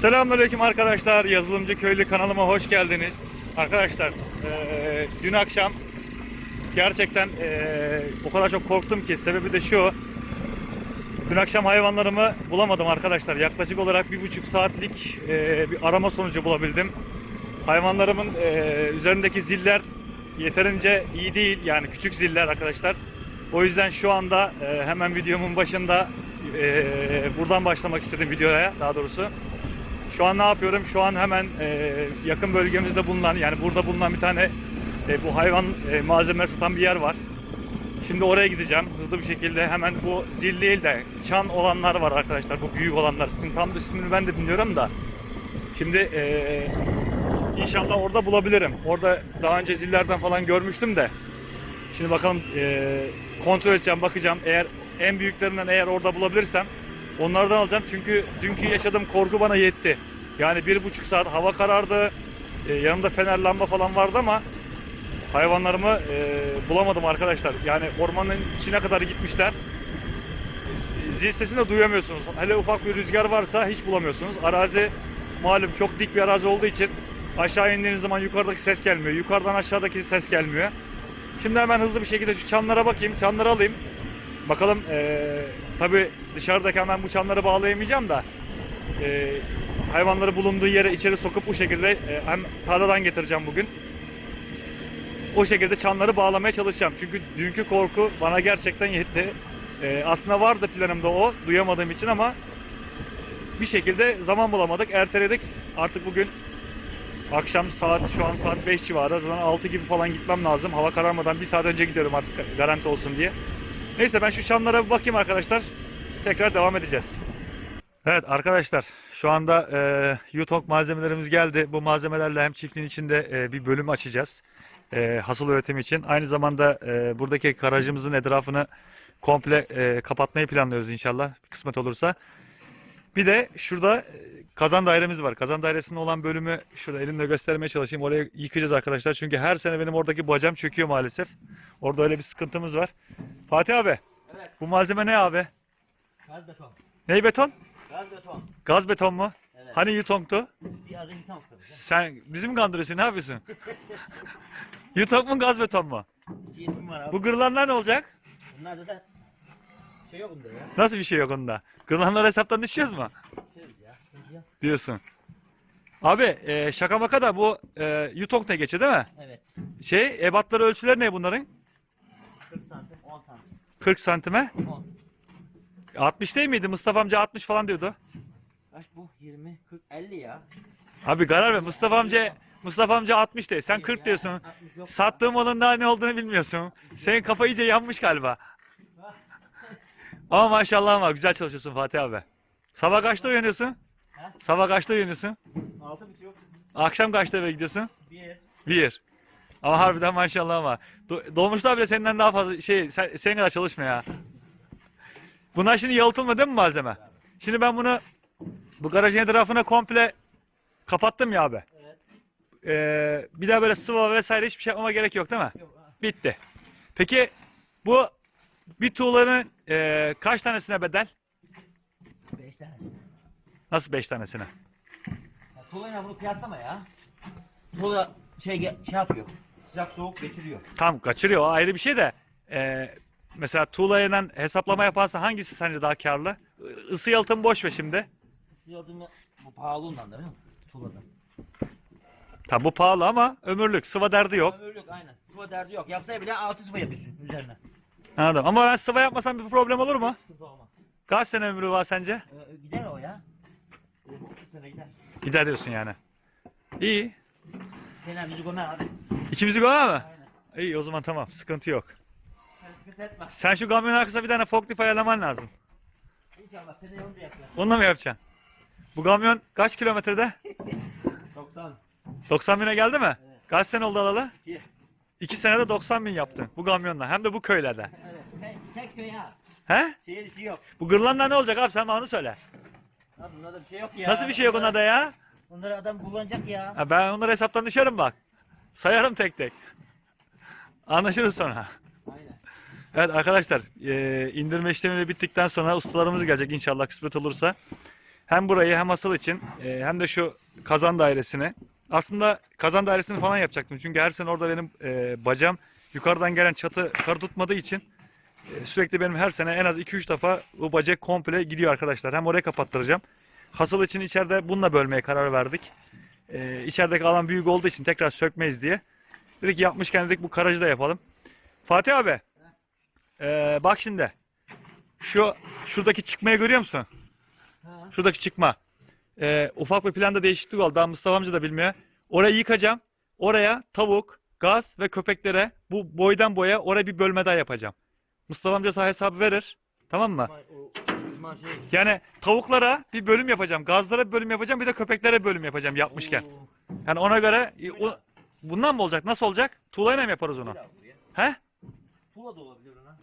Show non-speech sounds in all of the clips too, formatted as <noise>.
Selamünaleyküm arkadaşlar. Yazılımcı Köylü kanalıma hoş geldiniz. Arkadaşlar, eee, dün akşam gerçekten eee, o kadar çok korktum ki sebebi de şu. Dün akşam hayvanlarımı bulamadım arkadaşlar. Yaklaşık olarak bir buçuk saatlik eee, bir arama sonucu bulabildim. Hayvanlarımın eee, üzerindeki ziller yeterince iyi değil. Yani küçük ziller arkadaşlar. O yüzden şu anda eee, hemen videomun başında eee, buradan başlamak istedim videoya daha doğrusu. Şu an ne yapıyorum? Şu an hemen e, yakın bölgemizde bulunan yani burada bulunan bir tane e, bu hayvan e, malzemeleri satan bir yer var. Şimdi oraya gideceğim hızlı bir şekilde. Hemen bu zil değil de çan olanlar var arkadaşlar. Bu büyük olanlar. Şimdi tam da ismini ben de bilmiyorum da. Şimdi e, inşallah orada bulabilirim. Orada daha önce zillerden falan görmüştüm de. Şimdi bakalım e, kontrol edeceğim, bakacağım. Eğer en büyüklerinden eğer orada bulabilirsem onlardan alacağım. Çünkü dünkü yaşadığım korku bana yetti. Yani bir buçuk saat hava karardı. E, yanımda fener lamba falan vardı ama hayvanlarımı e, bulamadım arkadaşlar. Yani ormanın içine kadar gitmişler. Zil sesini de duyamıyorsunuz. Hele ufak bir rüzgar varsa hiç bulamıyorsunuz. Arazi malum çok dik bir arazi olduğu için aşağı indiğiniz zaman yukarıdaki ses gelmiyor. Yukarıdan aşağıdaki ses gelmiyor. Şimdi hemen hızlı bir şekilde şu çanlara bakayım. Çanları alayım. Bakalım eee tabi dışarıdayken ben bu çanları bağlayamayacağım da eee, hayvanları bulunduğu yere içeri sokup bu şekilde eee, hem tarladan getireceğim bugün. O şekilde çanları bağlamaya çalışacağım. Çünkü dünkü korku bana gerçekten yetti. Eee, aslında vardı planımda o duyamadığım için ama bir şekilde zaman bulamadık. Erteledik. Artık bugün akşam saat şu an saat 5 civarı. Zaten 6 gibi falan gitmem lazım. Hava kararmadan bir saat önce gidiyorum artık garanti olsun diye. Neyse ben şu çamlara bir bakayım arkadaşlar. Tekrar devam edeceğiz. Evet arkadaşlar şu anda e, Yutong malzemelerimiz geldi. Bu malzemelerle hem çiftliğin içinde e, bir bölüm açacağız. E, hasıl üretimi için. Aynı zamanda e, buradaki garajımızın etrafını komple e, kapatmayı planlıyoruz inşallah. Kısmet olursa. Bir de şurada e, kazan dairemiz var. Kazan dairesinde olan bölümü şurada elimle göstermeye çalışayım. Orayı yıkacağız arkadaşlar. Çünkü her sene benim oradaki bacam çöküyor maalesef. Orada öyle bir sıkıntımız var. Fatih abi. Evet. Bu malzeme ne abi? Gaz beton. Ney beton? Gaz beton. Gaz beton mu? Evet. Hani yutongtu? Bir adım tam kırdı. Sen bizi mi kandırıyorsun? Ne yapıyorsun? <laughs> Yutong mu gaz beton mu? İki isim var abi. Bu gırlanlar ne olacak? Bunlarda da şey yok bunda ya. Nasıl bir şey yok onda? Gırlanlar hesaptan düşeceğiz mi? Diyorsun. Abi e, şaka maka da bu e, Yutong ne geçiyor değil mi? Evet. Şey ebatları ölçüleri ne bunların? 40 santim 10 santim. 40 santime. 10. 60 değil miydi? Mustafa amca 60 falan diyordu. Kaç bu? 20, 40, 50 ya. Abi karar ver. Mustafa amca Mustafa amca 60 de. Sen 40 diyorsun. 60 yok. Sattığım malın daha ne olduğunu bilmiyorsun. Senin kafa iyice yanmış galiba. Ama maşallah ama güzel çalışıyorsun Fatih abi. Sabah kaçta uyanıyorsun? Ha? Sabah kaçta uyanıyorsun? 6 bitiyor. Akşam kaçta eve gidiyorsun? 1. Bir. Ama harbiden maşallah ama. Do- Dolmuşlar bile senden daha fazla şey sen, senin kadar çalışmıyor ya. Bunlar şimdi yalıtılma değil mi malzeme? Şimdi ben bunu bu garajın etrafına komple kapattım ya abi. Evet. Ee, bir daha böyle sıva vesaire hiçbir şey yapmama gerek yok değil mi? Yok. Bitti. Peki bu bir tuğlanın e, kaç tanesine bedel? 5 tanesi. Nasıl 5 tanesine? Ya, Tuğlayla bunu kıyaslama ya. Tuğla şey, şey yapıyor. Sıcak soğuk geçiriyor. Tam kaçırıyor o ayrı bir şey de. e, mesela tuğlayla hesaplama yaparsa hangisi sence daha karlı? Isı yalıtım boş ver şimdi. Sıyordum bu pahalı ondan da değil mi? Tuğladan. Tabi bu pahalı ama ömürlük. Sıva derdi yok. Ömürlük aynen. Sıva derdi yok. Yapsa bile 6 sıva yapıyorsun üzerine. Anladım. Ama ben sıva yapmasam bir problem olur mu? Olmaz. Kaç sene ömrü var sence? Ee, gider o ya. 30 sene gider. Gider diyorsun yani. İyi. Sene bizi gömer abi. İkimizi gömer mi? Aynen. İyi o zaman tamam. Sıkıntı yok. Sen sıkıntı etme. Sen şu kamyonun arkasına bir tane forklift ayarlaman lazım. İnşallah seni onu da yapacağız. Onunla mı yapacaksın? Bu kamyon kaç kilometrede? <laughs> 90. 90 bine geldi mi? Evet. Kaç sene oldu alalı? 2. 2 senede 90 bin yaptın bu kamyonla. Hem de bu köylerde. Evet. Tek, tek köy ha. He? Şehir içi yok. Bu gırlanlar ne olacak abi sen bana onu söyle. Abi bunda bir şey yok ya. Nasıl bir şey yok onda da ya? Bunları adam kullanacak ya. Ha, ben onları hesaptan düşerim bak. Sayarım tek tek. Anlaşırız sonra. Aynen. Evet arkadaşlar e, indirme işlemi de bittikten sonra ustalarımız gelecek inşallah kısmet olursa. Hem burayı hem asıl için e, hem de şu kazan dairesini. Aslında kazan dairesini falan yapacaktım. Çünkü her sene orada benim e, bacam yukarıdan gelen çatı karı tutmadığı için e, sürekli benim her sene en az 2-3 defa bu bacak komple gidiyor arkadaşlar. Hem orayı kapattıracağım. Hasıl için içeride bununla bölmeye karar verdik. E, içerideki alan büyük olduğu için tekrar sökmeyiz diye. Dedik yapmışken dedik bu garajı da yapalım. Fatih abi. e, bak şimdi. Şu şuradaki çıkmayı görüyor musun? Ha. Şuradaki çıkma. E, ufak bir planda değişiklik oldu. Daha Mustafa amca da bilmiyor. Orayı yıkacağım. Oraya tavuk, gaz ve köpeklere bu boydan boya oraya bir bölme daha yapacağım. Mustafa amca sana hesabı verir. Tamam mı? Yani tavuklara bir bölüm yapacağım. Gazlara bir bölüm yapacağım. Bir de köpeklere bölüm yapacağım yapmışken. Yani ona göre o- bundan mı olacak? Nasıl olacak? Tuğlayla mı yaparız onu? He? Tuğla da olabilir ona.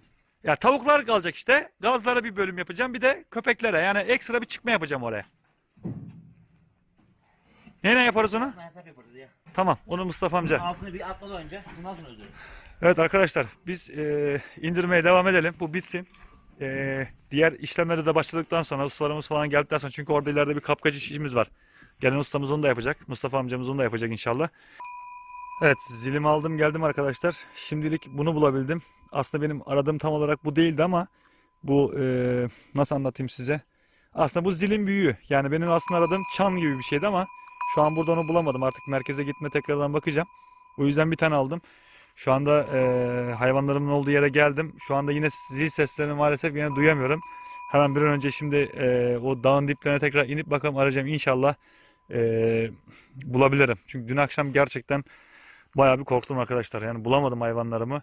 Ya tavuklar kalacak işte. Gazlara bir bölüm yapacağım. Bir de köpeklere. Yani ekstra bir çıkma yapacağım oraya. Neyle yaparız onu? Hesap yaparız ya. Tamam. Onu Mustafa amca. Altını bir atmadan önce bundan sonra öderim. Evet arkadaşlar biz e, indirmeye devam edelim. Bu bitsin. E, diğer işlemlere de başladıktan sonra ustalarımız falan geldikten sonra çünkü orada ileride bir kapkacı işimiz var. Gelen ustamız onu da yapacak. Mustafa amcamız onu da yapacak inşallah. Evet zilimi aldım geldim arkadaşlar. Şimdilik bunu bulabildim. Aslında benim aradığım tam olarak bu değildi ama bu e, nasıl anlatayım size. Aslında bu zilin büyüğü. Yani benim aslında aradığım çan gibi bir şeydi ama şu an burada onu bulamadım. Artık merkeze gitme tekrardan bakacağım. O yüzden bir tane aldım. Şu anda e, hayvanlarımın olduğu yere geldim. Şu anda yine zil seslerini maalesef yine duyamıyorum. Hemen bir an önce şimdi e, o dağın diplerine tekrar inip bakalım arayacağım. İnşallah e, bulabilirim. Çünkü dün akşam gerçekten bayağı bir korktum arkadaşlar. Yani bulamadım hayvanlarımı.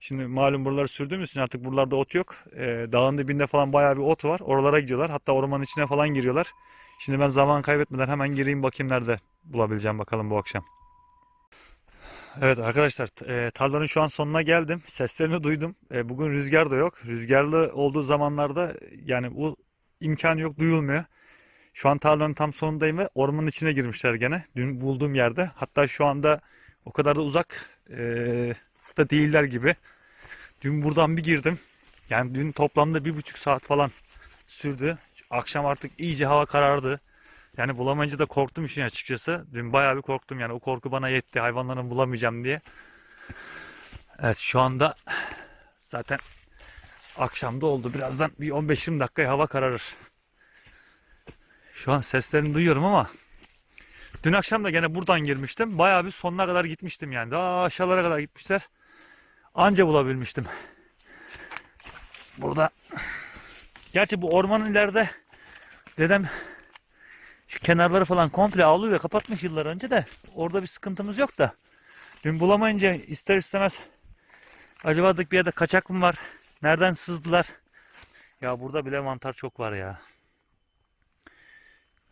Şimdi malum buraları sürdüğümüz için artık buralarda ot yok. E, dağın dibinde falan bayağı bir ot var. Oralara gidiyorlar. Hatta ormanın içine falan giriyorlar. Şimdi ben zaman kaybetmeden hemen gireyim bakayım nerede bulabileceğim bakalım bu akşam. Evet arkadaşlar e, tarlanın şu an sonuna geldim. Seslerini duydum. E, bugün rüzgar da yok. Rüzgarlı olduğu zamanlarda yani bu imkanı yok duyulmuyor. Şu an tarlanın tam sonundayım ve ormanın içine girmişler gene. Dün bulduğum yerde. Hatta şu anda o kadar da uzak e, da değiller gibi. Dün buradan bir girdim. Yani dün toplamda bir buçuk saat falan sürdü. Akşam artık iyice hava karardı. Yani bulamayınca da korktum işin açıkçası. Dün bayağı bir korktum yani o korku bana yetti hayvanlarımı bulamayacağım diye. Evet şu anda zaten akşamda oldu. Birazdan bir 15-20 dakikaya hava kararır. Şu an seslerini duyuyorum ama dün akşam da gene buradan girmiştim. Bayağı bir sonuna kadar gitmiştim yani. Daha aşağılara kadar gitmişler. Anca bulabilmiştim. Burada Gerçi bu ormanın ileride dedem şu kenarları falan komple avluyla kapatmış yıllar önce de orada bir sıkıntımız yok da dün bulamayınca ister istemez acaba bir yerde kaçak mı var? Nereden sızdılar? Ya burada bile mantar çok var ya.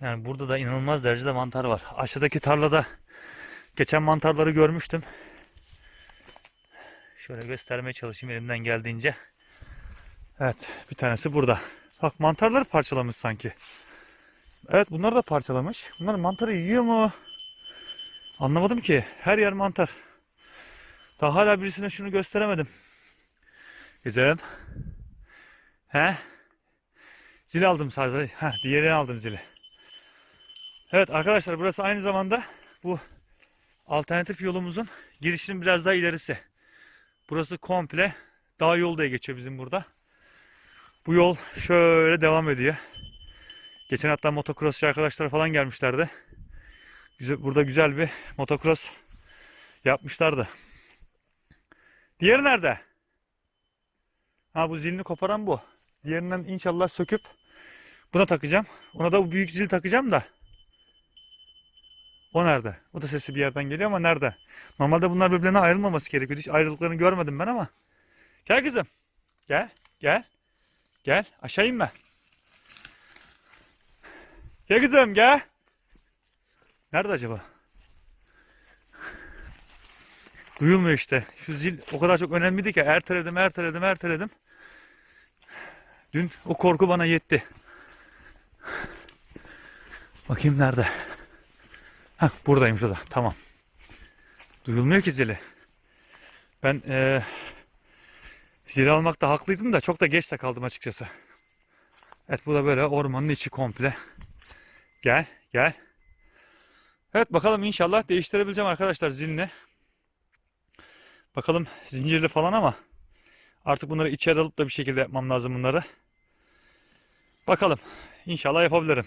Yani burada da inanılmaz derecede mantar var. Aşağıdaki tarlada geçen mantarları görmüştüm. Şöyle göstermeye çalışayım elimden geldiğince. Evet bir tanesi burada. Bak mantarları parçalamış sanki. Evet bunları da parçalamış. Bunlar mantarı yiyor mu? Anlamadım ki. Her yer mantar. Daha hala birisine şunu gösteremedim. Güzelim. He? Zili aldım sadece. Ha, diğerini aldım zili. Evet arkadaşlar burası aynı zamanda bu alternatif yolumuzun girişinin biraz daha ilerisi. Burası komple dağ yolu diye geçiyor bizim burada. Bu yol şöyle devam ediyor. Geçen hatta motocrossçu arkadaşlar falan gelmişlerdi. Güzel, burada güzel bir motocross yapmışlardı. Diğeri nerede? Ha bu zilini koparan bu. Diğerinden inşallah söküp buna takacağım. Ona da bu büyük zil takacağım da. O nerede? O da sesi bir yerden geliyor ama nerede? Normalde bunlar birbirlerine ayrılmaması gerekiyor. Hiç ayrıldıklarını görmedim ben ama. Gel kızım. Gel. Gel. Gel. Aşağı inme. Gel kızım gel. Nerede acaba? Duyulmuyor işte. Şu zil o kadar çok önemliydi ki erteledim erteledim erteledim. Dün o korku bana yetti. Bakayım nerede? Hah buradayım şurada. Tamam. Duyulmuyor ki zili. Ben eee zili almakta haklıydım da çok da geç de kaldım açıkçası. Evet bu da böyle ormanın içi komple. Gel, gel. Evet bakalım inşallah değiştirebileceğim arkadaşlar zilini. Bakalım zincirli falan ama artık bunları içeri alıp da bir şekilde yapmam lazım bunları. Bakalım. İnşallah yapabilirim.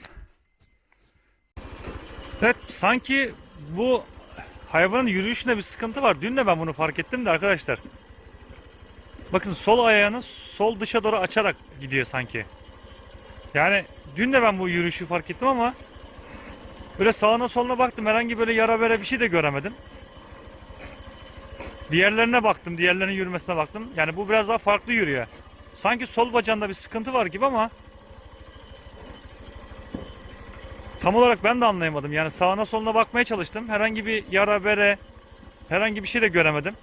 Evet sanki bu hayvanın yürüyüşünde bir sıkıntı var. Dün de ben bunu fark ettim de arkadaşlar. Bakın sol ayağını sol dışa doğru açarak gidiyor sanki. Yani dün de ben bu yürüyüşü fark ettim ama böyle sağına soluna baktım. Herhangi böyle yara bere bir şey de göremedim. Diğerlerine baktım. Diğerlerinin yürümesine baktım. Yani bu biraz daha farklı yürüyor. Sanki sol bacağında bir sıkıntı var gibi ama tam olarak ben de anlayamadım. Yani sağına soluna bakmaya çalıştım. Herhangi bir yara bere herhangi bir şey de göremedim.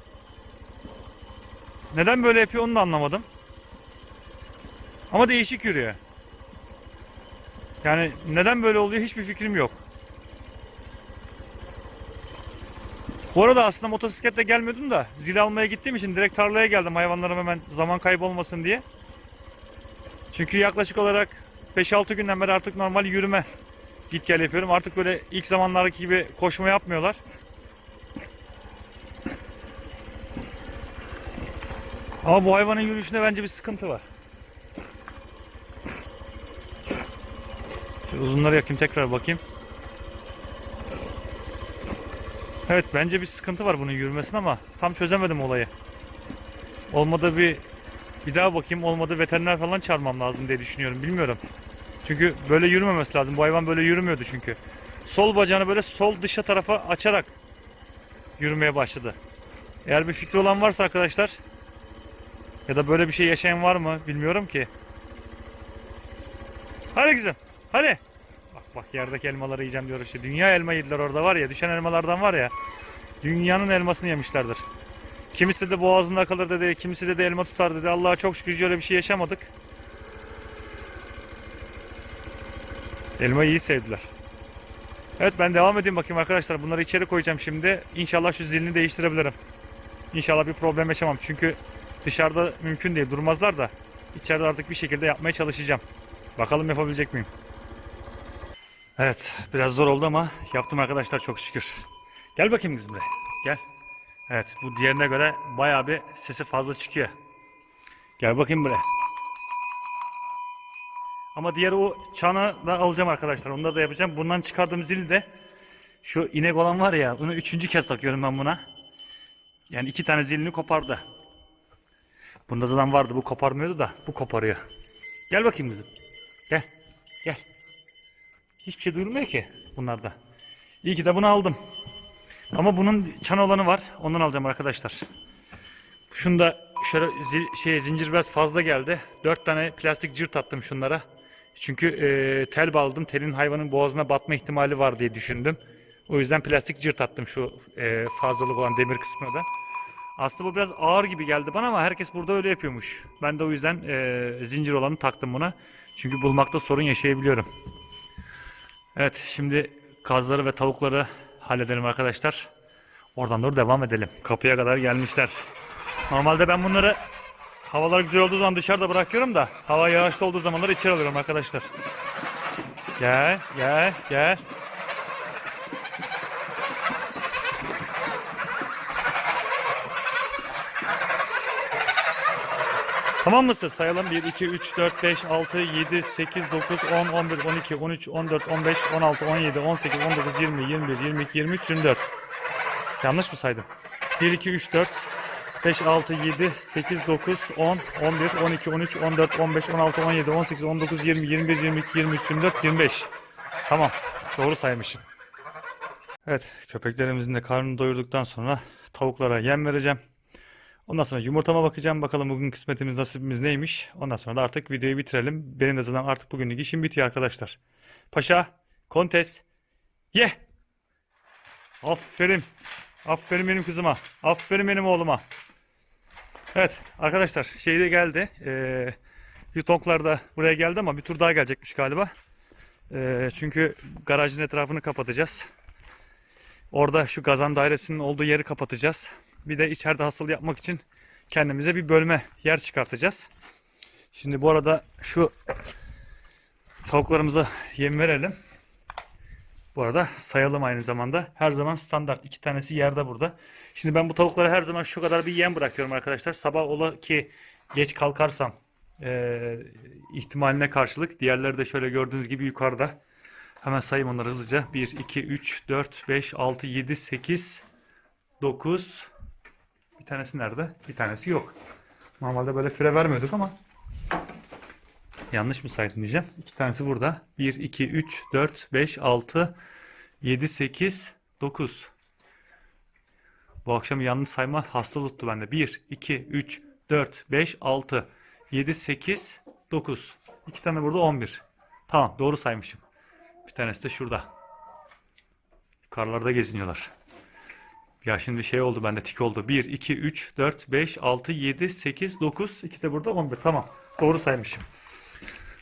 Neden böyle yapıyor onu da anlamadım. Ama değişik yürüyor. Yani neden böyle oluyor hiçbir fikrim yok. Bu arada aslında motosikletle gelmiyordum da zil almaya gittiğim için direkt tarlaya geldim hayvanlarım hemen zaman kaybolmasın diye. Çünkü yaklaşık olarak 5-6 günden beri artık normal yürüme git gel yapıyorum. Artık böyle ilk zamanlardaki gibi koşma yapmıyorlar. Ama bu hayvanın yürüyüşünde bence bir sıkıntı var. Şu uzunları yakayım tekrar bakayım. Evet bence bir sıkıntı var bunun yürümesine ama tam çözemedim olayı. Olmadı bir bir daha bakayım olmadı veteriner falan çağırmam lazım diye düşünüyorum bilmiyorum. Çünkü böyle yürümemesi lazım. Bu hayvan böyle yürümüyordu çünkü. Sol bacağını böyle sol dışa tarafa açarak yürümeye başladı. Eğer bir fikri olan varsa arkadaşlar ya da böyle bir şey yaşayan var mı bilmiyorum ki. Hadi kızım. Hadi. Bak bak yerdeki elmaları yiyeceğim diyor işte. Dünya elma yediler orada var ya. Düşen elmalardan var ya. Dünyanın elmasını yemişlerdir. Kimisi de boğazında kalır dedi. Kimisi de, de elma tutar dedi. Allah'a çok şükür öyle bir şey yaşamadık. Elmayı iyi sevdiler. Evet ben devam edeyim bakayım arkadaşlar. Bunları içeri koyacağım şimdi. İnşallah şu zilini değiştirebilirim. İnşallah bir problem yaşamam. Çünkü dışarıda mümkün değil. Durmazlar da. İçeride artık bir şekilde yapmaya çalışacağım. Bakalım yapabilecek miyim? Evet biraz zor oldu ama yaptım arkadaşlar çok şükür. Gel bakayım kızım buraya. Gel. Evet bu diğerine göre bayağı bir sesi fazla çıkıyor. Gel bakayım buraya. Ama diğer o çanı da alacağım arkadaşlar. Onu da yapacağım. Bundan çıkardığım zili de şu inek olan var ya bunu üçüncü kez takıyorum ben buna. Yani iki tane zilini kopardı. Bunda zaten vardı bu koparmıyordu da bu koparıyor. Gel bakayım kızım. Gel. Gel. Hiçbir şey duyulmuyor ki bunlarda. İyi ki de bunu aldım. Ama bunun çan olanı var. Ondan alacağım arkadaşlar. Şunda şöyle zil- şey zincir biraz fazla geldi. Dört tane plastik cırt attım şunlara. Çünkü e, tel bağladım. Telin hayvanın boğazına batma ihtimali var diye düşündüm. O yüzden plastik cırt attım şu e, fazlalık olan demir kısmına da. Aslında bu biraz ağır gibi geldi bana ama herkes burada öyle yapıyormuş. Ben de o yüzden e, zincir olanı taktım buna. Çünkü bulmakta sorun yaşayabiliyorum. Evet şimdi kazları ve tavukları halledelim arkadaşlar. Oradan doğru devam edelim. Kapıya kadar gelmişler. Normalde ben bunları havalar güzel olduğu zaman dışarıda bırakıyorum da hava yağışlı olduğu zamanlar içeri alıyorum arkadaşlar. Gel gel gel. Tamam mısın? Sayalım. 1, 2, 3, 4, 5, 6, 7, 8, 9, 10, 11, 12, 13, 14, 15, 16, 17, 18, 19, 20, 21, 22, 23, 24. Yanlış mı saydım? 1, 2, 3, 4, 5, 6, 7, 8, 9, 10, 11, 12, 13, 14, 15, 16, 17, 18, 19, 20, 21, 22, 23, 24, 25. Tamam. Doğru saymışım. Evet. Köpeklerimizin de karnını doyurduktan sonra tavuklara yem vereceğim. Ondan sonra yumurtama bakacağım. Bakalım bugün kısmetimiz nasibimiz neymiş. Ondan sonra da artık videoyu bitirelim. Benim de zaten artık bugünlük işim bitiyor arkadaşlar. Paşa, kontes, ye. Aferin. Aferin benim kızıma. Aferin benim oğluma. Evet arkadaşlar şey de geldi. Ee, Yutonglar da buraya geldi ama bir tur daha gelecekmiş galiba. Ee, çünkü garajın etrafını kapatacağız. Orada şu gazan dairesinin olduğu yeri kapatacağız. Bir de içeride hasıl yapmak için kendimize bir bölme yer çıkartacağız. Şimdi bu arada şu tavuklarımıza yem verelim. Bu arada sayalım aynı zamanda. Her zaman standart. iki tanesi yerde burada. Şimdi ben bu tavuklara her zaman şu kadar bir yem bırakıyorum arkadaşlar. Sabah ola ki geç kalkarsam eee, ihtimaline karşılık. Diğerleri de şöyle gördüğünüz gibi yukarıda. Hemen sayayım onları hızlıca. 1, 2, 3, 4, 5, 6, 7, 8, 9. Bir tanesi nerede? Bir tanesi yok. Normalde böyle fire vermiyorduk ama yanlış mı saydım diyeceğim. İki tanesi burada. 1, 2, 3, 4, 5, 6, 7, 8, 9. Bu akşam yanlış sayma hastalık tuttu bende. 1, 2, 3, 4, 5, 6, 7, 8, 9. İki tane burada 11. Tamam doğru saymışım. Bir tanesi de şurada. Yukarılarda geziniyorlar. Ya şimdi şey oldu bende tik oldu. 1, 2, 3, 4, 5, 6, 7, 8, 9. İki de burada 11. Tamam. Doğru saymışım.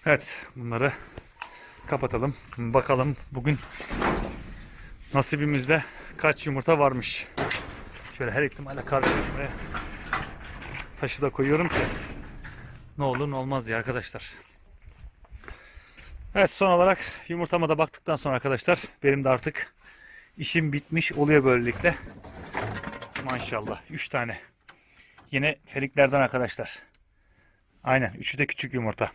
Evet. Bunları kapatalım. Bakalım bugün nasibimizde kaç yumurta varmış. Şöyle her ihtimale karşı şuraya taşı da koyuyorum ki ne olur ne olmaz diye arkadaşlar. Evet son olarak yumurtama da baktıktan sonra arkadaşlar benim de artık işim bitmiş oluyor böylelikle. Maşallah 3 tane. Yine feliklerden arkadaşlar. Aynen üçü de küçük yumurta.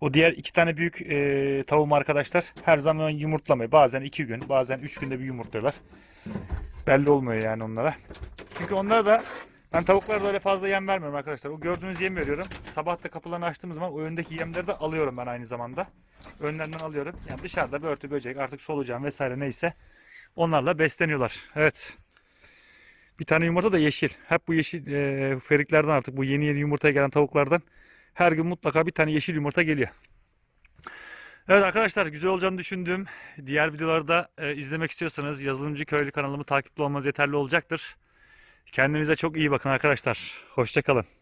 O diğer iki tane büyük e, tavuğum arkadaşlar her zaman yumurtlamıyor. Bazen iki gün bazen üç günde bir yumurtluyorlar. Belli olmuyor yani onlara. Çünkü onlara da ben tavuklara öyle fazla yem vermiyorum arkadaşlar. O gördüğünüz yem veriyorum. Sabah da kapılarını açtığımız zaman o öndeki yemleri de alıyorum ben aynı zamanda. Önlerinden alıyorum. Yani dışarıda börtü böcek artık solucan vesaire neyse onlarla besleniyorlar. Evet. Bir tane yumurta da yeşil. Hep bu yeşil e, feriklerden artık bu yeni yeni yumurtaya gelen tavuklardan her gün mutlaka bir tane yeşil yumurta geliyor. Evet arkadaşlar güzel olacağını düşündüğüm diğer videoları da e, izlemek istiyorsanız yazılımcı köylü kanalımı takipte olmanız yeterli olacaktır. Kendinize çok iyi bakın arkadaşlar. Hoşçakalın.